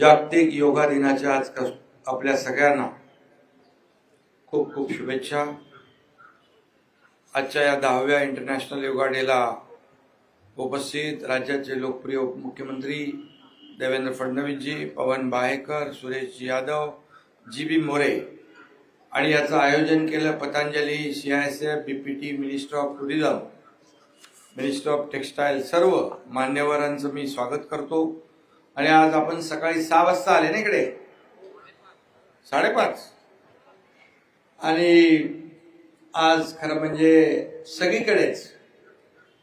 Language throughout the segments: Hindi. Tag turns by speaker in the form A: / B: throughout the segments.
A: जागतिक योगा दिनाच्या आज आपल्या सगळ्यांना खूप खूप शुभेच्छा. आजच्या या दहाव्या इंटरनॅशनल योगा डेला उपस्थित राज्याचे लोकप्रिय उपमुख्यमंत्री देवेंद्र फडणवीसजी पवन बाहेकर सुरेश यादव जी बी मोरे आणि याचं आयोजन केलं Patanjali C I S F P P T minister of tourism minister of textile सर्व मान्यवरांचं मी स्वागत करतो. आणि आज आपण सकाळी सहा वाजता आले ना इकडे? साडेपाच. आणि आज खरं म्हणजे सगळीकडेच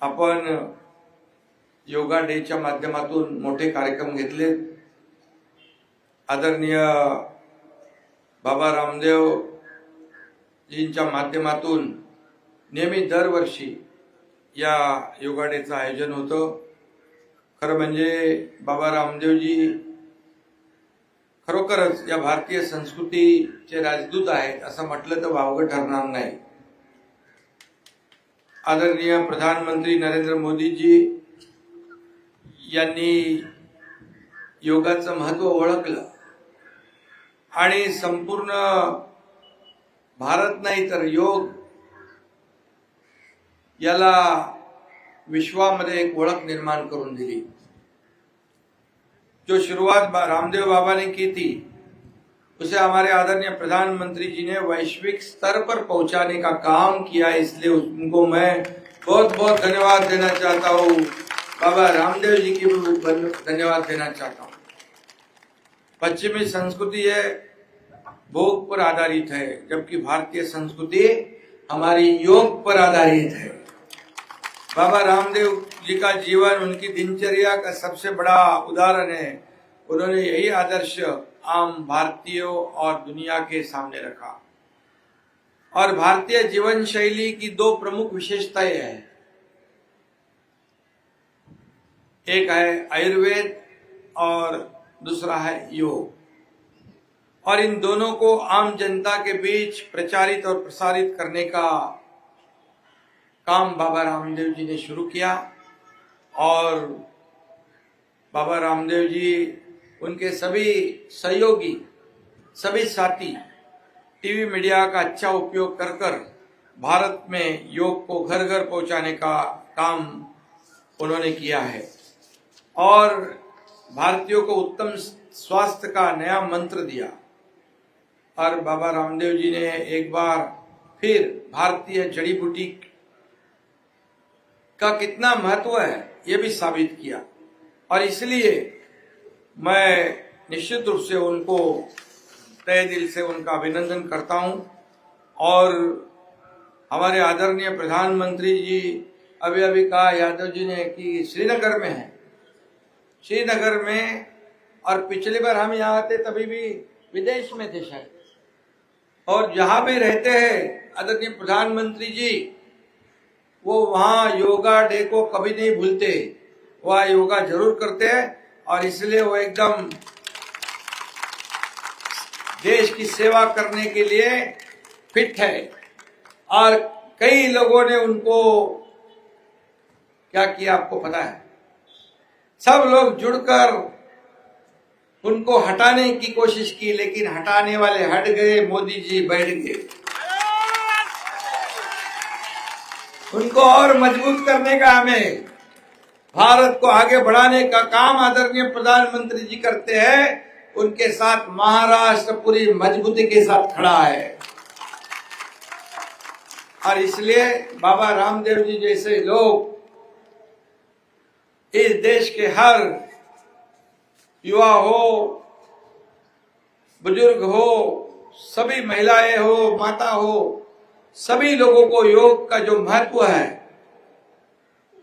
A: आपण योगा डेच्या माध्यमातून मोठे कार्यक्रम घेतले. आदरणीय बाबा रामदेव जींच्या माध्यमातून नेहमी दरवर्षी या योगा डेचं आयोजन होतं. खरं म्हणजे बाबा रामदेवजी खरोखरच या भारतीय संस्कृतीचे राजदूत आहेत असं म्हटलं तर वावगं ठरणार नाही. आदरणीय प्रधानमंत्री नरेंद्र मोदीजी यांनी योगाचं महत्त्व ओळखलं आणि संपूर्ण भारत नाही तर योग याला विश्वामध्ये एक ओळख निर्माण दिली. जो शुरुआत रामदेव बाबा ने की थी उसे हमारे आदरणीय प्रधानमंत्री जी ने वैश्विक स्तर पर पहुँचाने का काम किया, इसलिए उनको मैं बहुत बहुत धन्यवाद देना चाहता हूँ। बाबा रामदेव जी की भी धन्यवाद देना चाहता हूँ। पश्चिमी संस्कृति है भोग पर आधारित है, जबकि भारतीय संस्कृति हमारी योग पर आधारित है। बाबा रामदेव जी का जीवन, उनकी दिनचर्या का सबसे बड़ा उदाहरण है। उन्होंने यही आदर्श आम भारतीयों और दुनिया के सामने रखा। और भारतीय जीवन शैली की दो प्रमुख विशेषताएँ हैं। एक है आयुर्वेद और दूसरा है योग। और इन दोनों को आम जनता के बीच प्रचारित और प्रसारित करने का काम बाबा रामदेव जी ने शुरू किया और बाबा रामदेव जी, उनके सभी सहयोगी, सभी साथी टीवी मीडिया का अच्छा उपयोग कर कर भारत में योग को घर घर पहुँचाने का काम उन्होंने किया है। और भारतीयों को उत्तम स्वास्थ्य का नया मंत्र दिया। और बाबा रामदेव जी ने एक बार फिर भारतीय जड़ी बूटी का कितना महत्व है, ये भी साबित किया। और इसलिए मैं निश्चित रूप से उनको तय दिल से उनका अभिनंदन करता हूँ। और हमारे आदरणीय प्रधानमंत्री जी अभी अभी कहा, यादव जी ने कि श्रीनगर में है। श्रीनगर में, और पिछली बार हम यहाँ आते तभी भी विदेश में थे शायद। और जहाँ भी रहते हैं, आदरणीय प्रधानमंत्री जी वो वहाँ योगा डे को कभी नहीं भूलते। वह योगा ज़रूर करते हैं और इसलिए वो एकदम देश की सेवा करने के लिए फिट है। और कई लोगों ने उनको क्या किया आपको पता है? सब लोग जुड़कर उनको हटाने की कोशिश की, लेकिन हटाने वाले हट गए, मोदी जी बैठ गए। उनको और मज़बूत करने का हमें भारत को आगे बढ़ाने का काम आदरणीय प्रधानमंत्री जी करते हैं, उनके साथ महाराष्ट्र पूरी मजबूती के साथ खड़ा है। और इसलिए बाबा रामदेव जी जैसे लोग इस देश के हर युवा हो, बुज़ुर्ग हो, सभी महिलाएँ हो, माता हो सभी लोगों को योग का जो महत्व है,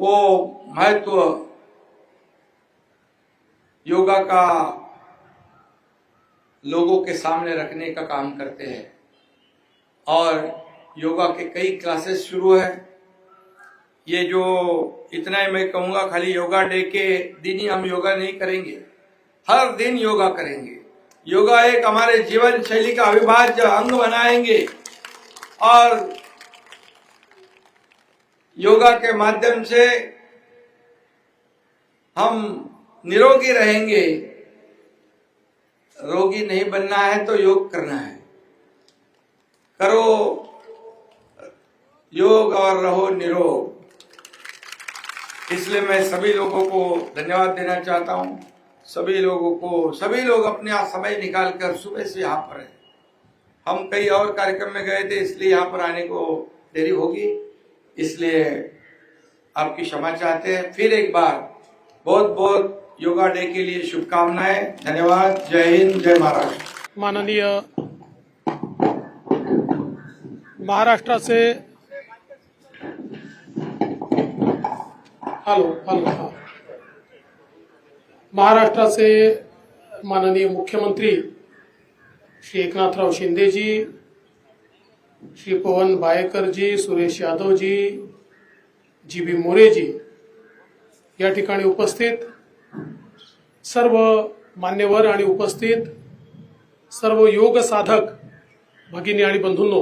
A: वो महत्व योगा का लोगों के सामने रखने का काम करते हैं। और योगा के कई क्लासेस शुरू है। ये जो इतना ही मैं कहूँगा, खाली योगा डे के दिन ही हम योगा नहीं करेंगे। हर दिन योगा करेंगे। योगा एक हमारे जीवन शैली का अविभाज्य अंग बनाएँगे। और योगा के माध्यम से हम निरोगी रहेंगे। रोगी नहीं बनना है तो योग करना है। करो योग और रहो निरोग। इसलिए मैं सभी लोगों को धन्यवाद देना चाहता हूँ। सभी लोगों को, सभी लोग अपने आप समय निकाल कर सुबह से यहाँ पर हैं। हम कई और कार्यक्रम में गए थे, इसलिए यहाँ पर आने को देरी होगी। इसलिए आपकी क्षमा चाहते हैं। फिर एक बार बहुत बहुत योगा डे के लिए शुभकामनाएँ। धन्यवाद। जय हिंद, जय महाराष्ट्र।
B: माननीय महाराष्ट्राचे हॅलो हॅलो महाराष्ट्र से माननीय मुख्यमंत्री श्री एकनाथराव शिंदेजी श्री पवन बायकरजी सुरेश यादवजी जी बी मोरेजी या ठिकाणी उपस्थित. सर्व मान्यवर आणि उपस्थित सर्व योग साधक भगिनी आणि बंधूंनो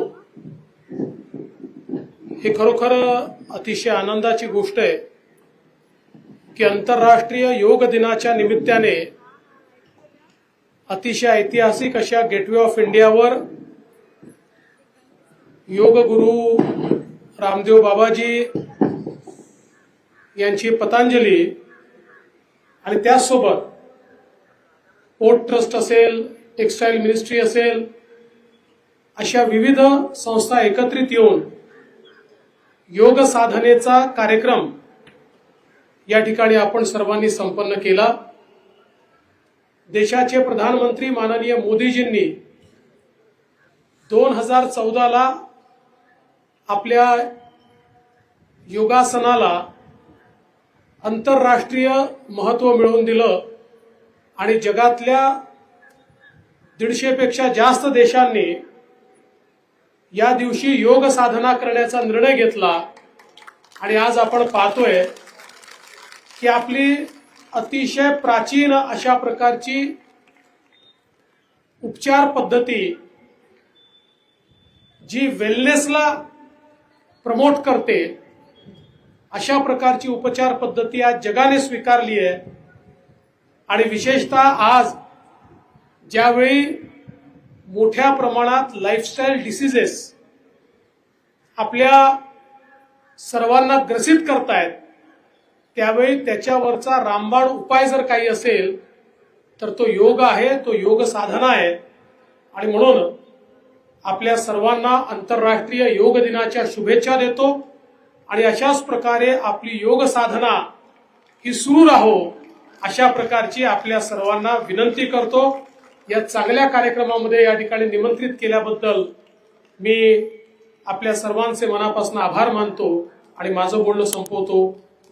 B: हे खरोखर अतिशय आनंदाची गोष्ट आहे की आंतरराष्ट्रीय योग दिनाच्या निमित्ताने अतिशय ऐतिहासिक अशा गेटवे ऑफ इंडियावर योग गुरु रामदेव बाबाजी यांची पतंजली आणि त्याचसोबत पोर्ट ट्रस्ट असेल टेक्स्टाईल मिनिस्ट्री असेल अशा विविध संस्था एकत्रित येऊन योग साधनेचा कार्यक्रम या ठिकाणी आपण सर्वांनी संपन्न केला. देशाचे प्रधानमंत्री माननीय मोदीजींनी दोन हजार चौदाला आपल्या योगासनाला आंतरराष्ट्रीय महत्त्व मिळवून दिलं आणि जगातल्या दीडशेपेक्षा जास्त देशांनी या दिवशी योग साधना करण्याचा निर्णय घेतला. आणि आज आपण पाहतोय की आपली अतिशय प्राचीन अशा प्रकारची उपचार पद्धती जी वेलनेसला प्रमोट करते अशा प्रकारची उपचार पद्धती आज जगाने स्वीकारली आहे. आणि विशेषतः आज ज्यावेळी मोठ्या प्रमाणात लाईफस्टाईल डिसिजेस आपल्या सर्वांना ग्रसित करतायत त्यावेळी त्याच्यावरचा रामबाण उपाय जर काही असेल तर तो योग आहे तो योग साधना आहे. आणि म्हणून आपल्या सर्वांना आंतरराष्ट्रीय योग दिनाच्या शुभेच्छा देतो. आणि अशाच प्रकारे आपली योग साधना ही सुरू राहो अशा प्रकारची आपल्या सर्वांना विनंती करतो. या चांगल्या कार्यक्रमामध्ये या ठिकाणी निमंत्रित केल्याबद्दल मी आपल्या सर्वांचे मनापासून आभार मानतो आणि माझं बोलणं संपवतो.